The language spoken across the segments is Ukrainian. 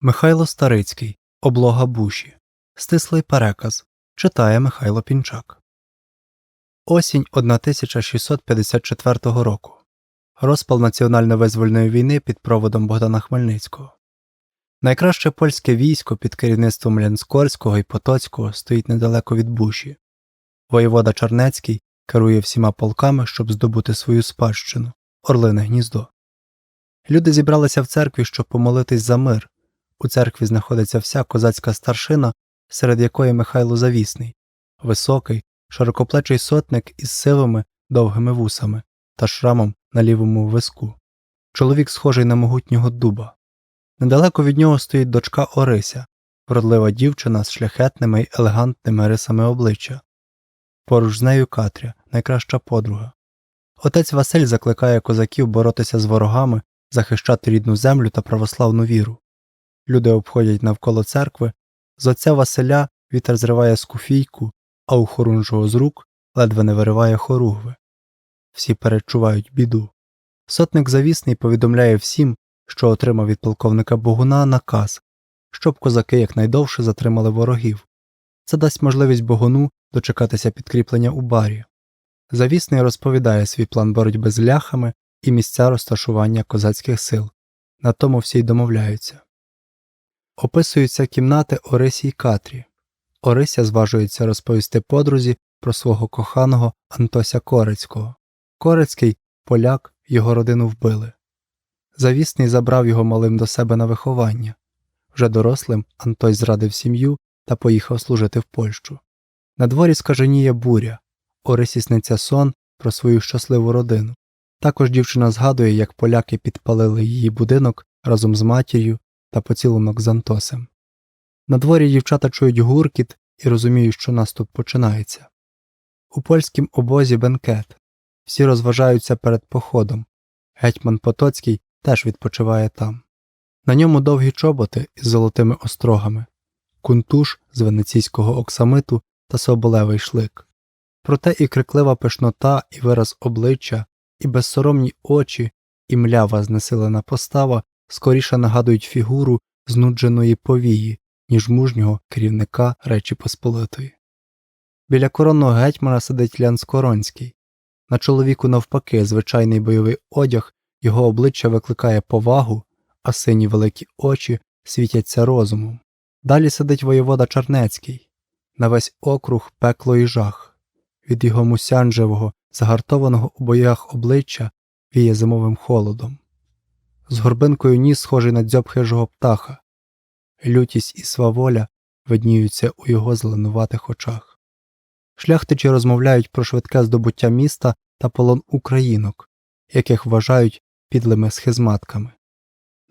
Михайло Старицький Облога Буші. Стислий переказ. Читає Михайло Пінчак. Осінь 1654 року. Розпал національно-визвольної війни під проводом Богдана Хмельницького. Найкраще польське військо під керівництвом Ленскорського і Потоцького стоїть недалеко від Буші. Воєвода Чернецький керує всіма полками, щоб здобути свою спадщину Орлине гніздо. Люди зібралися в церкві, щоб помолитись за мир. У церкві знаходиться вся козацька старшина, серед якої Михайло Завісний, високий, широкоплечий сотник із сивими довгими вусами та шрамом на лівому виску. Чоловік схожий на могутнього дуба. Недалеко від нього стоїть дочка Орися, вродлива дівчина з шляхетними й елегантними рисами обличчя. Поруч з нею Катря, найкраща подруга. Отець Василь закликає козаків боротися з ворогами, захищати рідну землю та православну віру. Люди обходять навколо церкви, з отця Василя вітер зриває скуфійку, а у хорунжого з рук ледве не вириває хоругви. Всі перечувають біду. Сотник завісний повідомляє всім, що отримав від полковника Богуна наказ, щоб козаки якнайдовше затримали ворогів. Це дасть можливість Богуну дочекатися підкріплення у барі. Завісний розповідає свій план боротьби з ляхами і місця розташування козацьких сил. На тому всі й домовляються. Описуються кімнати Орисі й Катрі. Орися зважується розповісти подрузі про свого коханого Антося Корецького. Корецький поляк, його родину вбили. Завісний забрав його малим до себе на виховання. Вже дорослим Антось зрадив сім'ю та поїхав служити в Польщу. На дворі скаженіє буря, Орисі сниться сон про свою щасливу родину. Також дівчина згадує, як поляки підпалили її будинок разом з матір'ю та поцілунок з Антосем. На дворі дівчата чують гуркіт і розуміють, що наступ починається. У польськім обозі бенкет. Всі розважаються перед походом. Гетьман Потоцький теж відпочиває там. На ньому довгі чоботи із золотими острогами, кунтуш з венеційського оксамиту та соболевий шлик. Проте і криклива пишнота, і вираз обличчя, і безсоромні очі, і млява знесилена постава скоріше нагадують фігуру знудженої повії, ніж мужнього керівника Речі Посполитої. Біля коронного гетьмана сидить Лян Скоронський. На чоловіку, навпаки, звичайний бойовий одяг, його обличчя викликає повагу, а сині великі очі світяться розумом. Далі сидить воєвода Чернецький, на весь округ пекло і жах. Від його мусянжевого, загартованого у боях обличчя віє зимовим холодом. З горбинкою ніс схожий на дзьоб хижого птаха. Лютість і сваволя видніються у його зеленуватих очах. Шляхтичі розмовляють про швидке здобуття міста та полон українок, яких вважають підлими схизматками.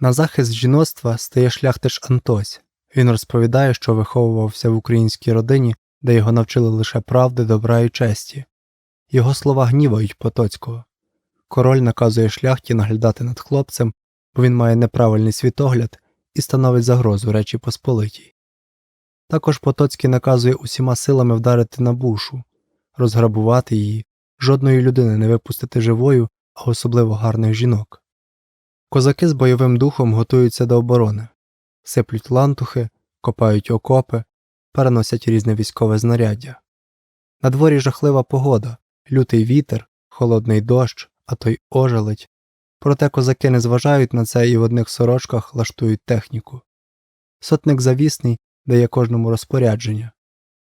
На захист жіноцтва стає шляхтич Антось. Він розповідає, що виховувався в українській родині, де його навчили лише правди, добра і честі. Його слова гнівають Потоцького. Король наказує шляхті наглядати над хлопцем, він має неправильний світогляд і становить загрозу Речі Посполитій. Також Потоцький наказує усіма силами вдарити на бушу, розграбувати її, жодної людини не випустити живою, а особливо гарних жінок. Козаки з бойовим духом готуються до оборони, сиплють лантухи, копають окопи, переносять різне військове знаряддя. На дворі жахлива погода, лютий вітер, холодний дощ, а то й ожеледь. Проте козаки не зважають на це і в одних сорочках лаштують техніку. Сотник завісний дає кожному розпорядження.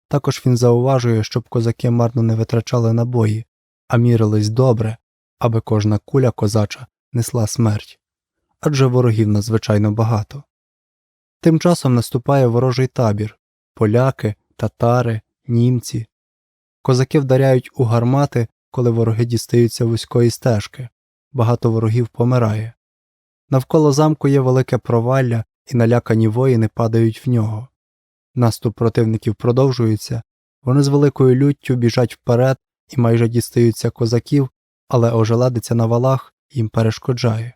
Також він зауважує, щоб козаки марно не витрачали набої, а мірились добре, аби кожна куля козача несла смерть адже ворогів надзвичайно багато. Тим часом наступає ворожий табір поляки, татари, німці. Козаки вдаряють у гармати, коли вороги дістаються вузької стежки, багато ворогів помирає. Навколо замку є велике провалля, і налякані воїни падають в нього. Наступ противників продовжується, вони з великою люттю біжать вперед і майже дістаються козаків, але ожеледиця на валах їм перешкоджає.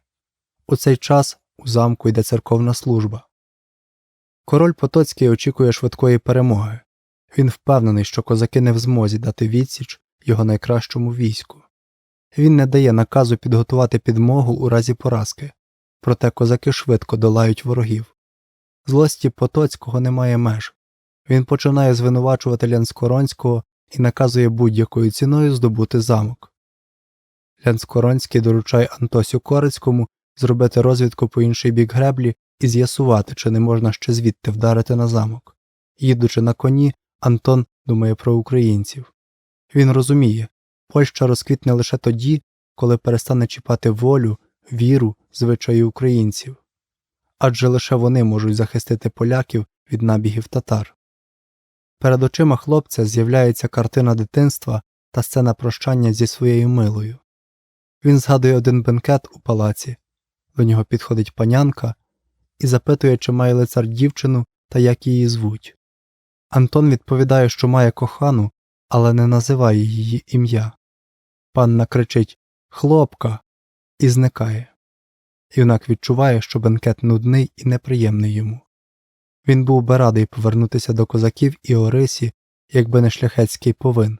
У цей час у замку йде церковна служба. Король Потоцький очікує швидкої перемоги. Він впевнений, що козаки не в змозі дати відсіч його найкращому війську. Він не дає наказу підготувати підмогу у разі поразки, проте козаки швидко долають ворогів. Злості Потоцького немає меж. Він починає звинувачувати Лянскоронського і наказує будь-якою ціною здобути замок. Лянскоронський доручає Антосю Корицькому зробити розвідку по інший бік греблі і з'ясувати, чи не можна ще звідти вдарити на замок. Їдучи на коні, Антон думає про українців. Він розуміє, Польща розквітне лише тоді, коли перестане чіпати волю, віру, звичаї українців. Адже лише вони можуть захистити поляків від набігів татар. Перед очима хлопця з'являється картина дитинства та сцена прощання зі своєю милою. Він згадує один бенкет у палаці, до нього підходить панянка і запитує, чи має лицар дівчину та як її звуть. Антон відповідає, що має кохану, але не називає її ім'я. Панна кричить Хлопка і зникає. Юнак відчуває, що бенкет нудний і неприємний йому. Він був би радий повернутися до козаків і Орисі, якби не шляхетський повин.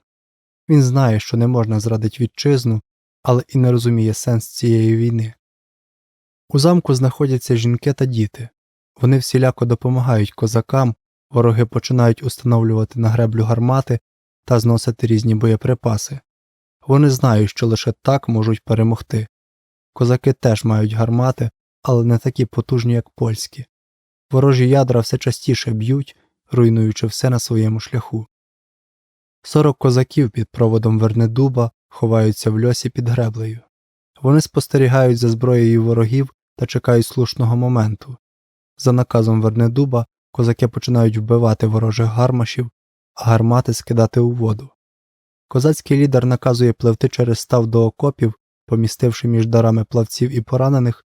Він знає, що не можна зрадити вітчизну, але і не розуміє сенс цієї війни. У замку знаходяться жінки та діти. Вони всіляко допомагають козакам, вороги починають установлювати на греблю гармати та зносити різні боєприпаси. Вони знають, що лише так можуть перемогти. Козаки теж мають гармати, але не такі потужні, як польські. Ворожі ядра все частіше б'ють, руйнуючи все на своєму шляху. Сорок козаків під проводом Вернедуба ховаються в льосі під греблею. Вони спостерігають за зброєю ворогів та чекають слушного моменту. За наказом Вернедуба козаки починають вбивати ворожих гармашів, а гармати скидати у воду. Козацький лідер наказує пливти через став до окопів, помістивши між дарами плавців і поранених,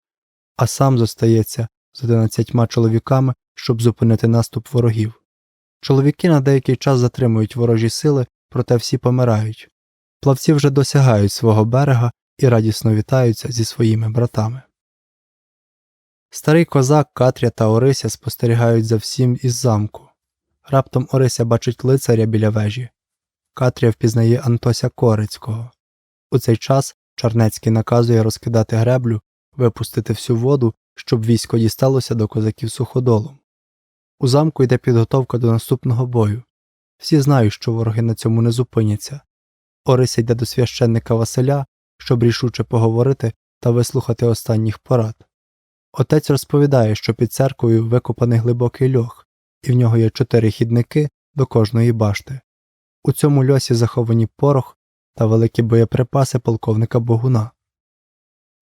а сам зостається з одинадцятьма чоловіками, щоб зупинити наступ ворогів. Чоловіки на деякий час затримують ворожі сили, проте всі помирають. Плавці вже досягають свого берега і радісно вітаються зі своїми братами. Старий козак Катря та Орися спостерігають за всім із замку. Раптом Орися бачить лицаря біля вежі. Катря впізнає Антося Корицького. У цей час Чарнецький наказує розкидати греблю, випустити всю воду, щоб військо дісталося до козаків суходолом. У замку йде підготовка до наступного бою. Всі знають, що вороги на цьому не зупиняться. Орися йде до священника Василя, щоб рішуче поговорити та вислухати останніх порад. Отець розповідає, що під церквою викопаний глибокий льох, і в нього є чотири хідники до кожної башти. У цьому льосі заховані порох та великі боєприпаси полковника Богуна.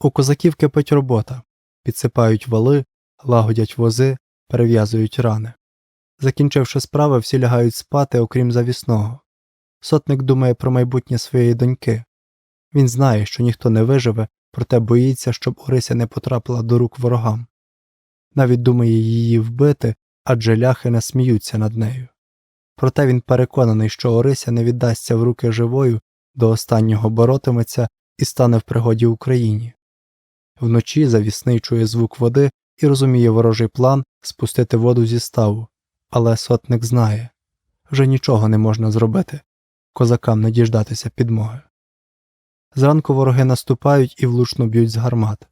У козаків кипить робота підсипають вали, лагодять вози, перев'язують рани. Закінчивши справи, всі лягають спати, окрім завісного. Сотник думає про майбутнє своєї доньки. Він знає, що ніхто не виживе, проте боїться, щоб Орися не потрапила до рук ворогам. Навіть думає її вбити, адже ляхи не сміються над нею. Проте він переконаний, що Орися не віддасться в руки живою, до останнього боротиметься і стане в пригоді Україні. Вночі завісний чує звук води і розуміє ворожий план спустити воду зі ставу, але сотник знає вже нічого не можна зробити, козакам не діждатися підмоги. Зранку вороги наступають і влучно б'ють з гармат.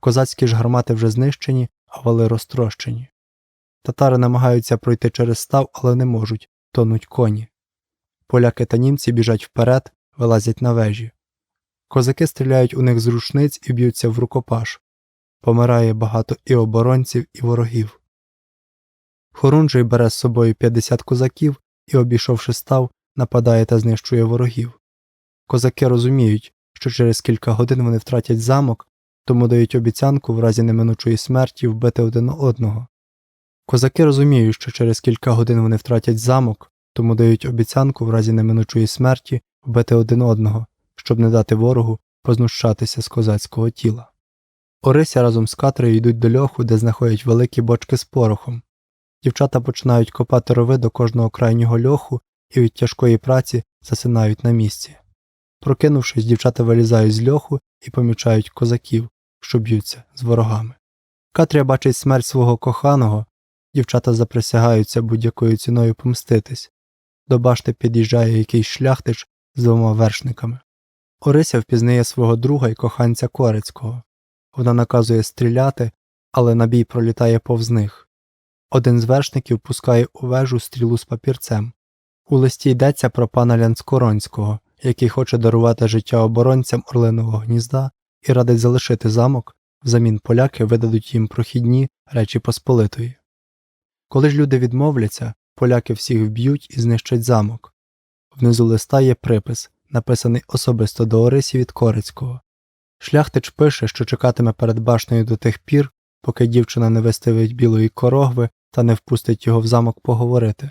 Козацькі ж гармати вже знищені, а вали розтрощені. Татари намагаються пройти через став, але не можуть, тонуть коні. Поляки та німці біжать вперед, вилазять на вежі. Козаки стріляють у них з рушниць і б'ються в рукопаш. Помирає багато і оборонців, і ворогів. Хорунжий бере з собою 50 козаків і, обійшовши став, нападає та знищує ворогів. Козаки розуміють, що через кілька годин вони втратять замок, тому дають обіцянку в разі неминучої смерті вбити один одного. Козаки розуміють, що через кілька годин вони втратять замок, тому дають обіцянку в разі неминучої смерті вбити один одного, щоб не дати ворогу познущатися з козацького тіла. Орися разом з Катрею йдуть до льоху, де знаходять великі бочки з порохом. Дівчата починають копати рови до кожного крайнього льоху і від тяжкої праці засинають на місці. Прокинувшись, дівчата вилізають з льоху і помічають козаків, що б'ються з ворогами. Катря бачить смерть свого коханого, дівчата заприсягаються будь-якою ціною помститись. До башти під'їжджає якийсь шляхтич з двома вершниками. Орися впізнає свого друга і коханця Корецького. Вона наказує стріляти, але набій пролітає повз них. Один з вершників пускає у вежу стрілу з папірцем. У листі йдеться про пана Лянскоронського, який хоче дарувати життя оборонцям Орлиного гнізда і радить залишити замок, взамін поляки видадуть їм прохідні речі Посполитої. Коли ж люди відмовляться, поляки всіх вб'ють і знищать замок. Внизу листа є припис, написаний особисто до Орисі від Корицького. Шляхтич пише, що чекатиме перед башнею до тих пір, поки дівчина не виставить білої корогви та не впустить його в замок поговорити.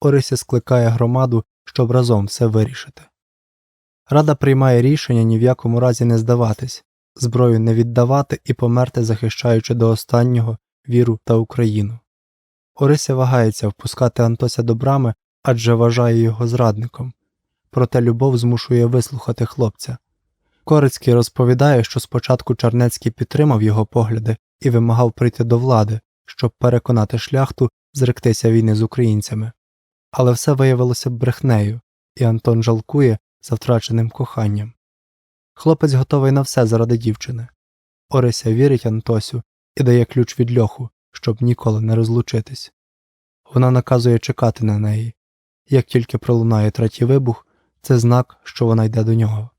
Орися скликає громаду, щоб разом все вирішити. Рада приймає рішення ні в якому разі не здаватись, зброю не віддавати і померти, захищаючи до останнього віру та Україну. Орися вагається впускати Антося до брами, адже вважає його зрадником. Проте любов змушує вислухати хлопця. Корицький розповідає, що спочатку Чернецький підтримав його погляди і вимагав прийти до влади, щоб переконати шляхту зректися війни з українцями. Але все виявилося брехнею, і Антон жалкує за втраченим коханням. Хлопець готовий на все заради дівчини. Орися вірить Антосю і дає ключ від льоху, щоб ніколи не розлучитись. Вона наказує чекати на неї. Як тільки пролунає третій вибух, це знак, що вона йде до нього.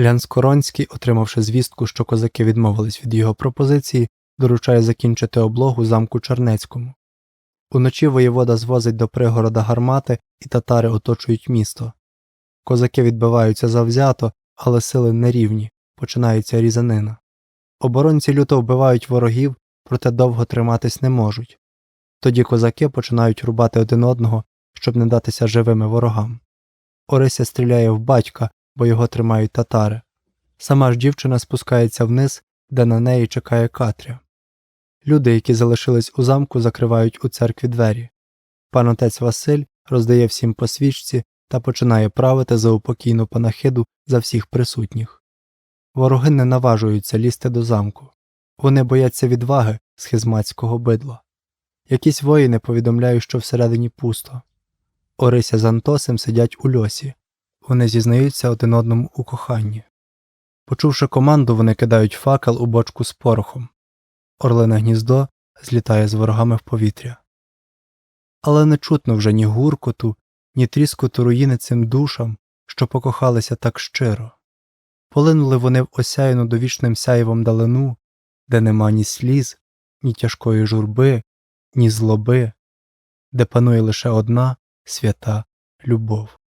Лян Скоронський, отримавши звістку, що козаки відмовились від його пропозиції, доручає закінчити облогу замку Чернецькому. Уночі воєвода звозить до пригорода гармати, і татари оточують місто. Козаки відбиваються завзято, але сили нерівні, починається різанина. Оборонці люто вбивають ворогів, проте довго триматись не можуть. Тоді козаки починають рубати один одного, щоб не датися живими ворогам. Орися стріляє в батька, бо його тримають татари. Сама ж дівчина спускається вниз, де на неї чекає Катря. Люди, які залишились у замку, закривають у церкві двері. Пан отець Василь роздає всім по свічці та починає правити за упокійну панахиду за всіх присутніх. Вороги не наважуються лізти до замку. Вони бояться відваги схизматського бидла. Якісь воїни повідомляють, що всередині пусто. Орися з Антосем сидять у льосі. Вони зізнаються один одному у коханні. Почувши команду, вони кидають факел у бочку з порохом. Орлине гніздо злітає з ворогами в повітря. Але не чутно вже ні гуркоту, ні тріскоту руїни цим душам, що покохалися так щиро. Полинули вони в осяяну довічним сяєвом далину, де нема ні сліз, ні тяжкої журби, ні злоби, де панує лише одна свята любов.